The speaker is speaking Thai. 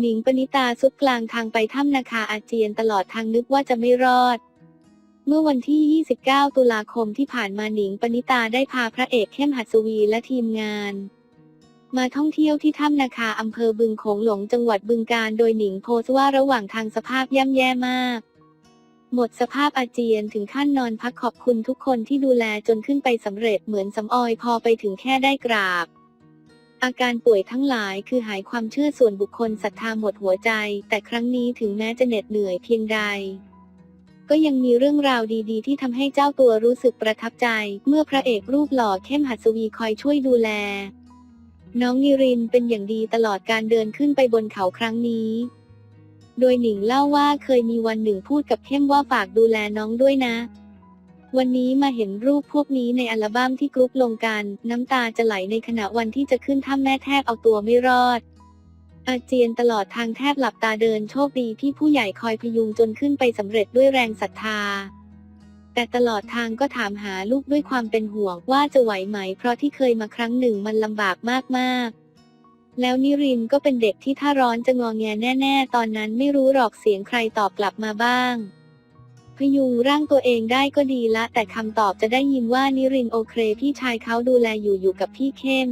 หนิงปณิตาสุดกลางทางไปถ้ำนาคาอาเจียนตลอดทางนึกว่าจะไม่รอด เมื่อวันที่ 29 ตุลาคมที่ผ่านมาหนิงปณิตาได้พาพระเอกเข้มหัสวีและทีมงาน มาท่องเที่ยวที่ถ้ำนาคาอำเภอบึงโขงหลงจังหวัดบึงกาฬโดยหนิงโพสต์ว่าระหว่างทางสภาพย่ำแย่มาก หมดสภาพอาเจียนถึงขั้นนอนพักขอบคุณทุกคนที่ดูแลจนขึ้นไปสำเร็จเหมือนสำออยพอไปถึงแค่ได้กราบ อาการป่วยทั้งหลายคือหายความเชื่อส่วนบุคคลศรัทธาหมดหัวใจ แต่ครั้งนี้ถึงแม้จะเหน็ดเหนื่อยเพียงใด ก็ยังมีเรื่องราวดีๆ ที่ทำให้เจ้าตัวรู้สึกประทับใจ เมื่อพระเอกรูปหล่อเข้มหัสวีคอยช่วยดูแล น้องนิรินเป็นอย่างดีตลอดการเดินขึ้นไปบนเขาครั้งนี้ โดยหนิงเล่าว่าเคยมีวันหนึ่งพูดกับเข้มว่าฝากดูแลน้องด้วยนะ วันนี้มาเห็นรูปพวกนี้ในอัลบั้มที่กรุ๊ปลงกัน น้ำตาจะไหลในขณะวันที่จะขึ้นถ้ำแม่แทบเอาตัวไม่รอด อาเจียนตลอดทางแทบหลับตาเดินโชคดีที่ผู้ใหญ่คอยพยุงจนขึ้นไปสำเร็จด้วยแรงศรัทธา แต่ตลอดทางก็ถามหาลูกด้วยความเป็นห่วงว่าจะไหวไหม เพราะที่เคยมาครั้งหนึ่งมันลำบากมากๆแล้วนิรินก็เป็นเด็กที่ถ้าร้อนจะงอแงแน่ ๆ ตอนนั้นไม่รู้หรอกเสียงใครตอบกลับมาบ้าง พยุงร่างตัวเองได้ก็ดีละ แต่คำตอบจะได้ยินว่านิรินโอเค พี่ชายเขาดูแลอยู่อยู่กับพี่เข้ม